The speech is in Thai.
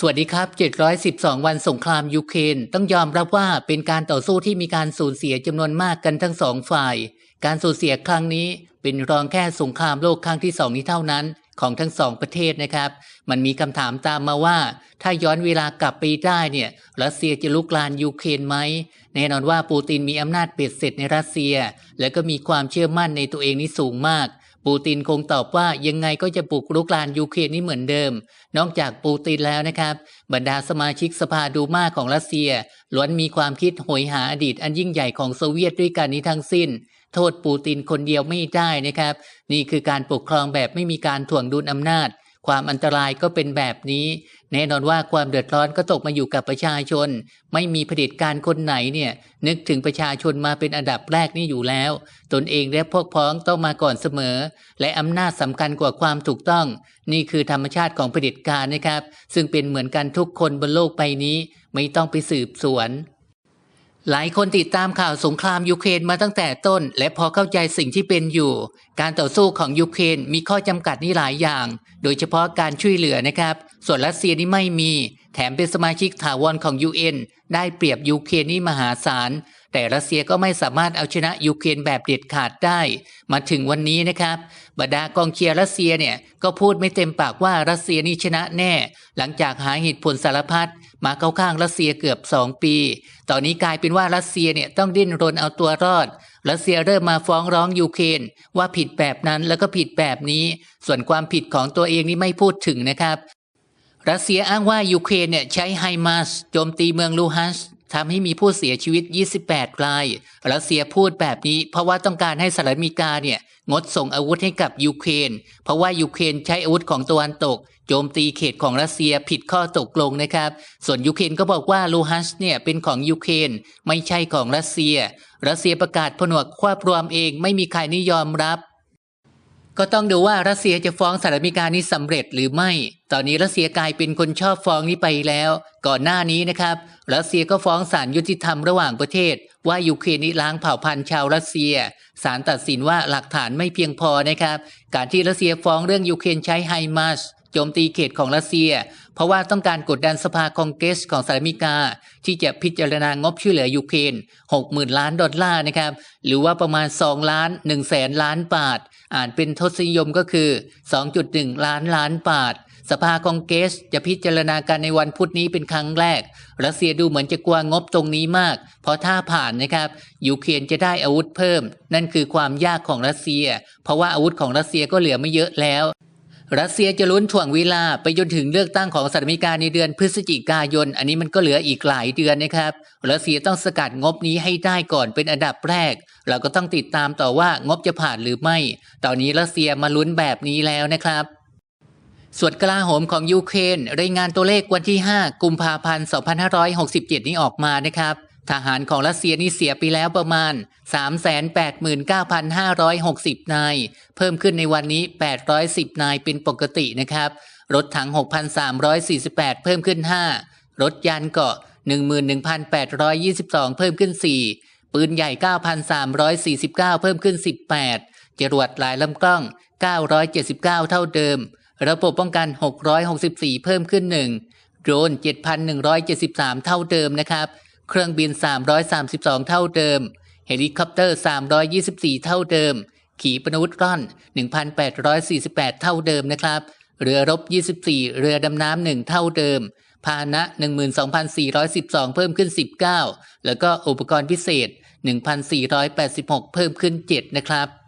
สวัสดีครับ 712 วันสงครามยูเครนต้องยอมรับว่าเป็นการต่อสู้ที่มีการสูญเสียจำนวนมากกันทั้งสองฝ่าย การสูญเสียครั้งนี้เป็นรองแค่สงครามโลกครั้งที่สองนี้เท่านั้นของทั้งสองประเทศนะครับ มันมีคำถามตามมาว่า ถ้าย้อนเวลากลับไปได้เนี่ยรัสเซียจะลุกลานยูเครนไหมแน่นอนว่าปูตินมีอำนาจเบ็ดเสร็จในรัสเซีย และก็มีความเชื่อมั่นในตัวเองนี่สูงมาก ปูตินคงตอบว่ายังไงก็จะปลุกรุกรานยูเครนนี้เหมือนเดิม นอกจากปูตินแล้วนะครับ บรรดาสมาชิกสภาดูมาของรัสเซียล้วนมีความคิดโหยหาอดีตอันยิ่งใหญ่ของโซเวียตด้วยกันนี้ทั้งสิ้น โทษปูตินคนเดียวไม่ได้นะครับ นี่คือการปกครองแบบไม่มีการถ่วงดุลอำนาจ ความอันตรายก็เป็นแบบนี้ แน่นอนว่าความเดือดร้อนก็ตกมาอยู่กับประชาชน ไม่มีเผด็จการคนไหนเนี่ย นึกถึงประชาชนมาเป็นอันดับแรกนี่อยู่แล้ว ตนเองและพวกพ้องต้องมาก่อนเสมอ และอำนาจสำคัญกว่าความถูกต้อง นี่คือธรรมชาติของเผด็จการนะครับ ซึ่งเป็นเหมือนกันทุกคนบนโลกใบนี้ ไม่ต้องไปสืบสวน หลายคนติดตามข่าวสงครามยูเครนมาตั้งแต่ต้น และพอเข้าใจสิ่งที่เป็นอยู่ การต่อสู้ของยูเครนมีข้อจำกัดนี่หลายอย่าง โดยเฉพาะการช่วยเหลือนะครับ ส่วนรัสเซียนี่ไม่มี แถมเป็นสมาชิกถาวรของ UN ได้เปรียบยูเครนนี่มหาศาล แต่รัสเซียก็ไม่สามารถเอาชนะยูเครนแบบเด็ดขาดได้ มาถึงวันนี้นะครับบรรดากองเชียร์รัสเซียเนี่ยก็พูดไม่เต็มปากว่ารัสเซียนี่ชนะแน่ หลังจากหาเหตุผลสารพัดมาเข้าข้างรัสเซียเกือบ 2 ปี ตอนนี้กลายเป็นว่ารัสเซียเนี่ยต้องดิ้นรนเอาตัวรอด รัสเซียเริ่มมาฟ้องร้องยูเครนว่าผิดแบบนั้นแล้วก็ผิดแบบนี้ ส่วนความผิดของตัวเองนี่ไม่พูดถึงนะครับ รัสเซียอ้างว่ายูเครนเนี่ยใช้ไฮมาสโจมตีเมืองลูฮันส์ ทำให้มีผู้เสียชีวิต 28 ราย รัสเซียพูดแบบนี้ เพราะว่าต้องการให้สหรัฐอเมริกาเนี่ยงดส่งอาวุธให้กับยูเครน เพราะว่ายูเครนใช้อาวุธของตะวันตก โจมตีเขตของรัสเซียผิดข้อตกลงนะครับ ส่วนยูเครนก็บอกว่าลูฮันส์เนี่ยเป็นของยูเครนไม่ใช่ของรัสเซีย รัสเซียประกาศผนวกควบรวมเองไม่มีใครนิยอมรับ ก็ต้องดูว่ารัสเซียจะฟ้องสหรัฐอเมริกานี้สำเร็จหรือไม่ ตอนนี้รัสเซียกลายเป็นคนชอบฟ้องนี้ไปแล้ว ก่อนหน้านี้นะครับ รัสเซียก็ฟ้องศาลยุติธรรมระหว่างประเทศ ว่ายูเครนนี้ล้างเผ่าพันธุ์ชาวรัสเซีย ศาลตัดสินว่าหลักฐานไม่เพียงพอนะครับ การที่รัสเซียฟ้องเรื่องยูเครนใช้ไฮมาส โจมตีเขตของรัสเซีย เพราะว่าต้องการกดดันสภาคองเกรสของสหรัฐอเมริกา ที่จะพิจารณางบช่วยเหลือยูเครน60,000 ล้านดอลลาร์นะครับ หรือว่าประมาณ 2 ล้าน1แสนล้านบาท อ่านเป็นทศนิยมก็คือ 2.1 ล้านล้านบาทสภาคองเกรสจะพิจารณาการในวันพุธนี้เป็นครั้งแรก รัสเซียดูเหมือนจะกลัวงบตรงนี้มาก เพราะถ้าผ่านนะครับยูเครนจะได้อาวุธเพิ่ม นั่นคือความยากของรัสเซีย เพราะว่าอาวุธของรัสเซียก็เหลือไม่เยอะแล้ว รัสเซียจะลุ้นถ่วงเวลาไปจนถึงเลือกตั้งของสหรัฐอเมริกาในเดือนพฤศจิกายน อันนี้มันก็เหลืออีกหลายเดือนนะครับ รัสเซียต้องสกัดงบนี้ให้ได้ก่อนเป็นอันดับแรก เราก็ต้องติดตามต่อว่างบจะผ่านหรือไม่ ตอนนี้รัสเซียมาลุ้นแบบนี้แล้วนะครับส่วนกลาโหมของยูเครนรายงานตัวเลขวันที่ 5 กุมภาพันธ์ 2567 นี้ออกมานะครับ ทหารของรัสเซียนี่เสียไปแล้วประมาณ 389,560 นาย เพิ่มขึ้นในวันนี้ 810 นายเป็นปกตินะครับ รถถัง 6,348 เพิ่มขึ้น 5 รถยานเกาะ 11,822 เพิ่มขึ้น 4 ปืนใหญ่ 9,349 เพิ่มขึ้น 18 จรวดหลายลำกล้อง 979 เท่าเดิม ระบบป้องกัน 664 เพิ่มขึ้น 1 โดรน 7,173 เท่าเดิมนะครับ เครื่องบิน 332 เท่าเดิม เฮลิคอปเตอร์ 324 เท่าเดิม ขีปนาวุธร่อน 1,848 เท่าเดิมนะครับ เรือรบ 24 เรือดำน้ำหนึ่งเท่าเดิม พาหนะ 12,412 เพิ่มขึ้น 19 แล้วก็อุปกรณ์พิเศษ 1,486 เพิ่มขึ้น 7 นะครับ